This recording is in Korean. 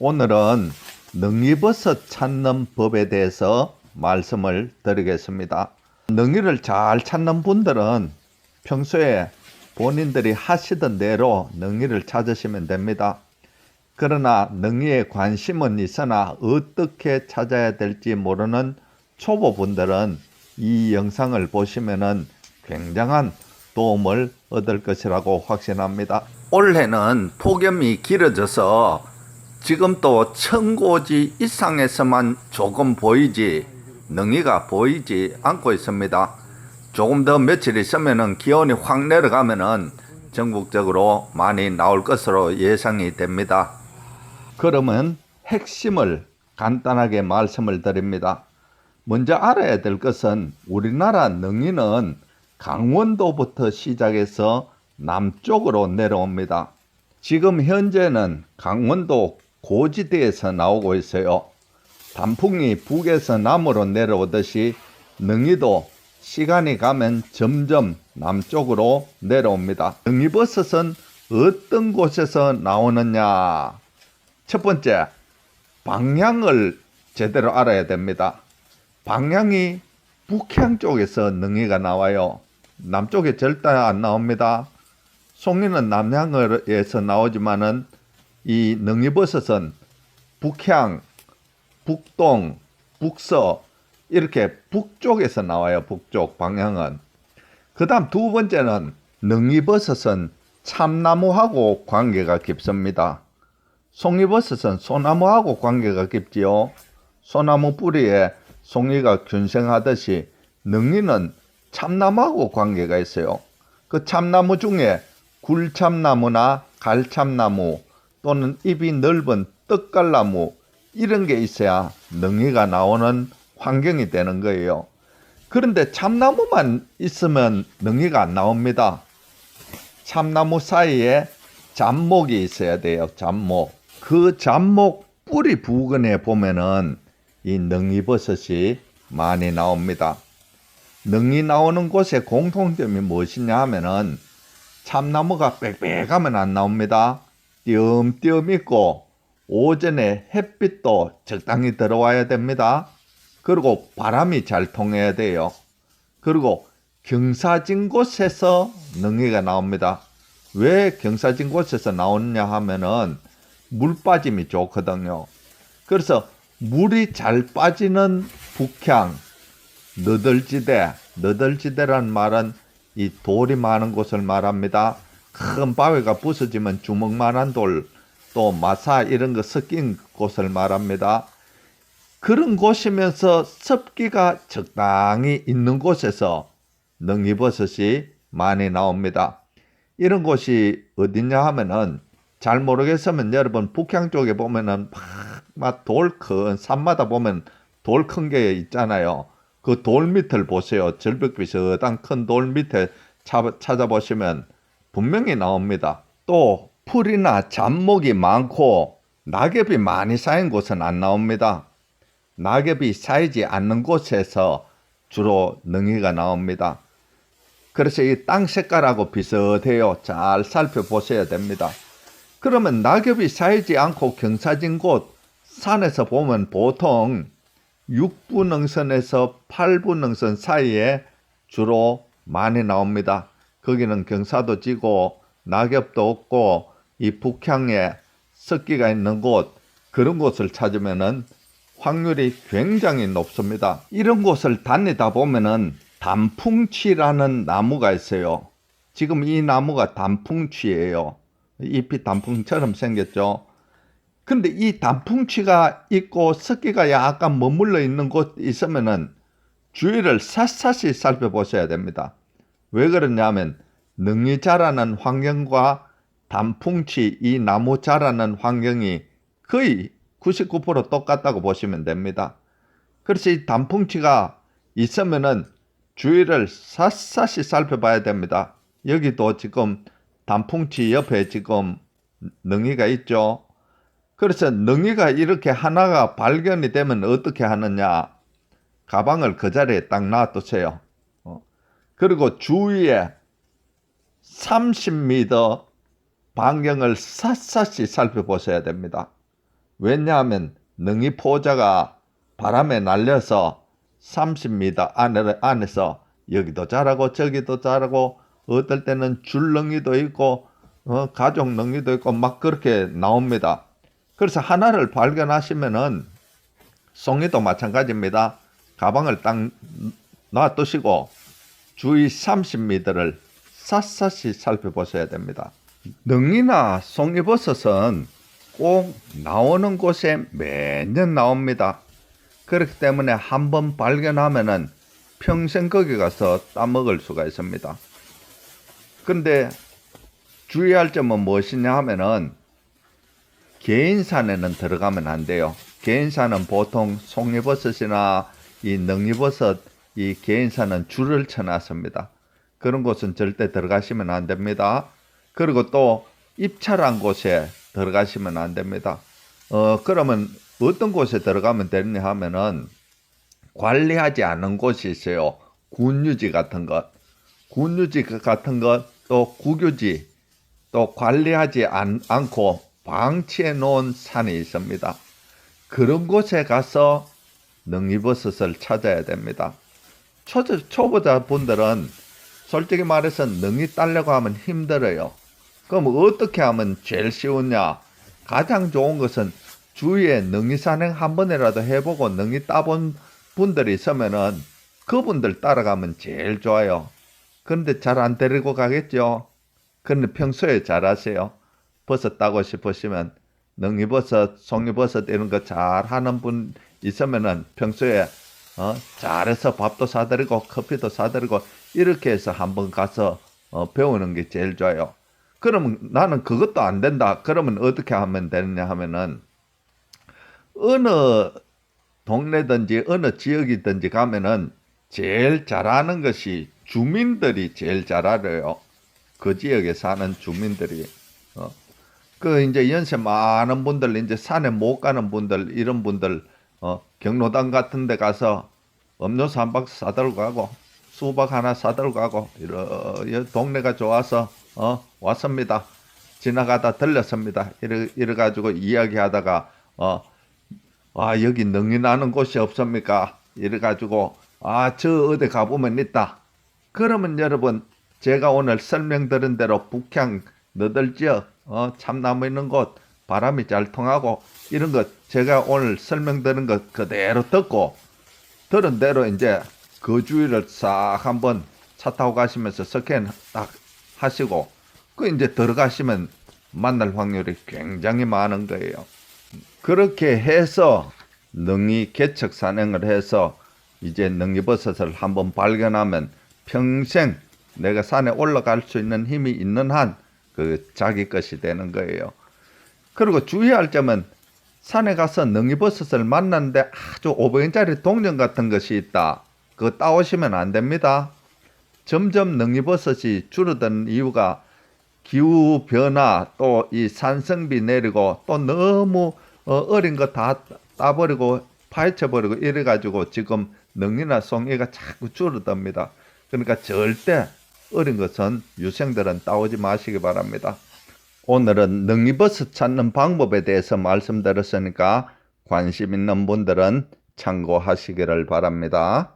오늘은 능이버섯 찾는 법에 대해서 말씀을 드리겠습니다. 능이를 잘 찾는 분들은 평소에 본인들이 하시던 대로 능이를 찾으시면 됩니다. 그러나 능이에 관심은 있으나 어떻게 찾아야 될지 모르는 초보분들은 이 영상을 보시면은 굉장한 도움을 얻을 것이라고 확신합니다. 올해는 폭염이 길어져서 지금 또 천고지 이상에서만 조금 보이지 능이가 보이지 않고 있습니다. 조금 더 며칠 있으면은 기온이 확 내려가면은 전국적으로 많이 나올 것으로 예상이 됩니다. 그러면 핵심을 간단하게 말씀을 드립니다. 먼저 알아야 될 것은 우리나라 능이는 강원도부터 시작해서 남쪽으로 내려옵니다. 지금 현재는 강원도 고지대에서 나오고 있어요. 단풍이 북에서 남으로 내려오듯이 능이도 시간이 가면 점점 남쪽으로 내려옵니다. 능이버섯은 어떤 곳에서 나오느냐? 첫 번째, 방향을 제대로 알아야 됩니다. 방향이 북향 쪽에서 능이가 나와요. 남쪽에 절대 안 나옵니다. 송이는 남향에서 나오지만은 이 능이버섯은 북향, 북동, 북서 이렇게 북쪽에서 나와요. 북쪽 방향은. 그 다음 두 번째는 능이버섯은 참나무하고 관계가 깊습니다. 송이버섯은 소나무하고 관계가 깊지요. 소나무 뿌리에 송이가 균생하듯이 능이는 참나무하고 관계가 있어요. 그 참나무 중에 굴참나무나 갈참나무 또는 잎이 넓은 떡갈나무 이런 게 있어야 능이가 나오는 환경이 되는 거예요. 그런데 참나무만 있으면 능이가 안 나옵니다. 참나무 사이에 잡목이 있어야 돼요. 잡목. 그 잡목 뿌리 부근에 보면은 이 능이버섯이 많이 나옵니다. 능이 나오는 곳의 공통점이 무엇이냐 하면은 참나무가 빽빽하면 안 나옵니다. 띄엄띄엄 있고 오전에 햇빛도 적당히 들어와야 됩니다. 그리고 바람이 잘 통해야 돼요. 그리고 경사진 곳에서 능이가 나옵니다. 왜 경사진 곳에서 나오느냐 하면은 물 빠짐이 좋거든요. 그래서 물이 잘 빠지는 북향, 너덜지대, 너덜지대란 말은 이 돌이 많은 곳을 말합니다. 큰 바위가 부서지면 주먹만한 돌, 또 마사 이런 거 섞인 곳을 말합니다. 그런 곳이면서 습기가 적당히 있는 곳에서 능이버섯이 많이 나옵니다. 이런 곳이 어디냐 하면은 잘 모르겠으면 여러분 북향 쪽에 보면은 막돌 큰 산마다 보면 돌 큰 게 있잖아요. 그 돌 밑을 보세요. 절벽 비슷한 큰 돌 밑에 찾아보시면 분명히 나옵니다. 또 풀이나 잡목이 많고 낙엽이 많이 쌓인 곳은 안 나옵니다. 낙엽이 쌓이지 않는 곳에서 주로 능이가 나옵니다. 그래서 이 땅 색깔하고 비슷해요. 잘 살펴보셔야 됩니다. 그러면 낙엽이 쌓이지 않고 경사진 곳 산에서 보면 보통 6부 능선에서 8부 능선 사이에 주로 많이 나옵니다. 거기는 경사도 지고 낙엽도 없고 이 북향에 습기가 있는 곳 그런 곳을 찾으면은 확률이 굉장히 높습니다. 이런 곳을 다니다 보면은 단풍치라는 나무가 있어요. 지금 이 나무가 단풍치예요. 잎이 단풍처럼 생겼죠. 근데 이 단풍치가 있고 습기가 약간 머물러 있는 곳 있으면은 주위를 샅샅이 살펴보셔야 됩니다. 왜 그러냐면 능이 자라는 환경과 단풍치 이 나무 자라는 환경이 거의 99% 똑같다고 보시면 됩니다. 그래서 이 단풍치가 있으면은 주위를 샅샅이 살펴봐야 됩니다. 여기도 지금 단풍치 옆에 지금 능이가 있죠. 그래서 능이가 이렇게 하나가 발견이 되면 어떻게 하느냐? 가방을 그 자리에 딱 놔두세요. 어. 그리고 주위에 30m 반경을 샅샅이 살펴보셔야 됩니다. 왜냐하면 능이 포자가 바람에 날려서 30m 안에, 안에서 여기도 자라고 저기도 자라고 어떨 때는 줄능이도 있고 어, 가족 능이도 있고 막 그렇게 나옵니다. 그래서 하나를 발견하시면은 송이도 마찬가지입니다. 가방을 딱 놔두시고 주위 30m를 샅샅이 살펴보셔야 됩니다. 능이나 송이버섯은 꼭 나오는 곳에 매년 나옵니다. 그렇기 때문에 한 번 발견하면은 평생 거기 가서 따먹을 수가 있습니다. 근데 주의할 점은 무엇이냐 하면은 개인산에는 들어가면 안 돼요. 개인산은 보통 송이버섯이나 이 능이버섯 이 개인산은 줄을 쳐놨습니다. 그런 곳은 절대 들어가시면 안 됩니다. 그리고 또 입찰한 곳에 들어가시면 안 됩니다. 어, 그러면 어떤 곳에 들어가면 되느냐 하면은 관리하지 않은 곳이 있어요. 군유지 같은 것, 군유지 같은 것, 또 국유지, 또 관리하지 않, 않고 방치해 놓은 산이 있습니다. 그런 곳에 가서 능이버섯을 찾아야 됩니다. 초, 초보자 분들은 솔직히 말해서 능이 따려고 하면 힘들어요. 그럼 어떻게 하면 제일 쉬우냐? 가장 좋은 것은 주위에 능이 산행 한 번이라도 해보고 능이 따본 분들이 있으면은 그분들 따라가면 제일 좋아요. 그런데 잘 안 데리고 가겠죠? 그런데 평소에 잘 하세요. 버섯 따고 싶으시면 능이버섯, 송이버섯 이런 거 잘 하는 분 있으면은 평소에 어, 잘해서 밥도 사드리고 커피도 사드리고 이렇게 해서 한번 가서 어, 배우는 게 제일 좋아요. 그러면 나는 그것도 안 된다. 그러면 어떻게 하면 되느냐 하면은 어느 동네든지 어느 지역이든지 가면은 제일 잘하는 것이 주민들이 제일 잘 알아요. 그 지역에 사는 주민들이 어. 그 이제 연세 많은 분들 이제 산에 못 가는 분들 이런 분들 어 경로당 같은 데 가서 음료수 한 박스 사들고 가고 수박 하나 사들고 가고 이러 동네가 좋아서 어 왔습니다. 지나가다 들렸습니다. 이래 이래 가지고 이야기하다가 어 아, 여기 능이 나는 곳이 없습니까? 이래 가지고 아, 저 어디 가보면 있다. 그러면 여러분 제가 오늘 설명드린 대로 북향 너덜 지역 어, 참나무 있는 곳 바람이 잘 통하고 이런 것 제가 오늘 설명드린 것 그대로 듣고 들은 대로 이제 그 주위를 싹 한번 차 타고 가시면서 스캔 딱 하시고 그 이제 들어가시면 만날 확률이 굉장히 많은 거예요. 그렇게 해서 능이 개척 산행을 해서 이제 능이버섯을 한번 발견하면 평생 내가 산에 올라갈 수 있는 힘이 있는 한 그 자기 것이 되는 거예요. 그리고 주의할 점은 산에 가서 능이버섯을 만났는데 아주 500원짜리 동전 같은 것이 있다. 그거 따오시면 안 됩니다. 점점 능이버섯이 줄어드는 이유가 기후 변화 또 이 산성비 내리고 또 너무 어, 어린 거 다 따버리고 파헤쳐버리고 이래가지고 지금 능이나 송이가 자꾸 줄어듭니다. 그러니까 절대 어린 것은 유생들은 따오지 마시기 바랍니다. 오늘은 능이버섯 찾는 방법에 대해서 말씀드렸으니까 관심 있는 분들은 참고하시기를 바랍니다.